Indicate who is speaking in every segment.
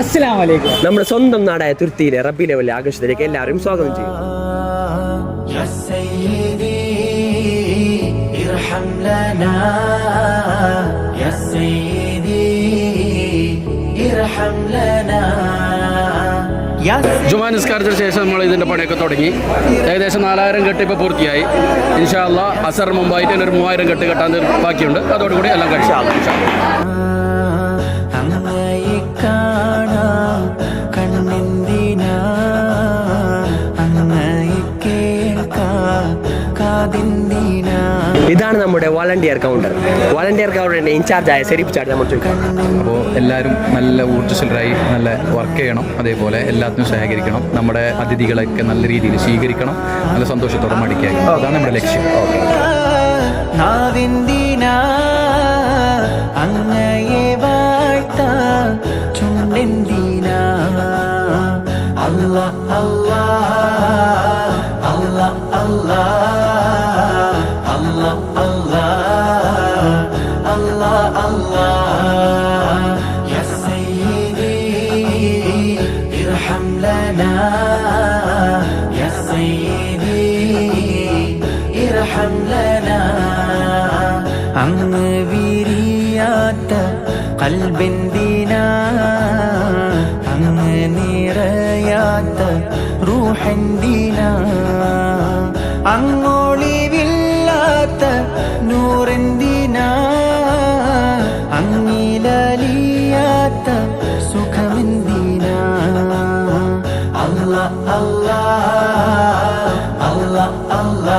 Speaker 1: അസ്സലാം
Speaker 2: നമ്മുടെ സ്വന്തം നാടായ തുരുത്തിയിലെ റബ്ബി ലെവലിലെ ആഘോഷത്തിലേക്ക് എല്ലാവരും സ്വാഗതം ചെയ്യും.
Speaker 3: ജുമാ നിസ്കാരത്തിന് ശേഷം നമ്മൾ ഇതിന്റെ പണിയൊക്കെ തുടങ്ങി. ഏകദേശം നാലായിരം കെട്ട് ഇപ്പോൾ പൂർത്തിയായി. ഇൻഷാല്ല അസർ മുമ്പായിട്ട് ഒരു മൂവായിരം കെട്ട് കെട്ടാൻ ബാക്കിയുണ്ട്. അതോടുകൂടി എല്ലാം കഴിച്ചു
Speaker 2: ഇതാണ് നമ്മുടെ വോളണ്ടിയർ കൗണ്ടർ വോളണ്ടിയർ കൗണ്ടറിന്റെ ഇൻചാർജ് ആയ സെരിപ്പ് ചാർജ് നമ്മൾ ചോദിക്കാം
Speaker 4: അപ്പോൾ എല്ലാവരും നല്ല ഊർജസ്വലരായി നല്ല വർക്ക് ചെയ്യണം. അതേപോലെ എല്ലാത്തിനും സഹകരിക്കണം. നമ്മുടെ അതിഥികളൊക്കെ നല്ല രീതിയിൽ സ്വീകരിക്കണം. നല്ല സന്തോഷത്തോടെ മടിക്കുക അതാണ് നമ്മുടെ ലക്ഷ്യം.
Speaker 5: നാവെന്തിനാ അങ്ങയെ വാഴ്ത്ത ചുണ്ടെന്തിനാ അല്ല അല്ല. الله الله الله الله الله يا سيدي ارحم لنا يا سيدي ارحم لنا عم بريات قلب دينا عم نرايات روح دينا അങ്ങോളിവില്ലാത്ത നൂറെന്തിനാ അങ്ങിലലിയാത്ത സുഖമെന്തിനാ അല്ല അല്ല അല്ല അല്ല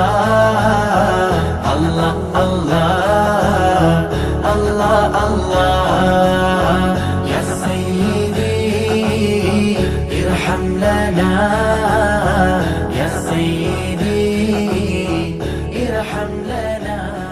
Speaker 5: അല്ല അല്ല അല്ല അല്ല يا سيدي ارحم لنا ربنا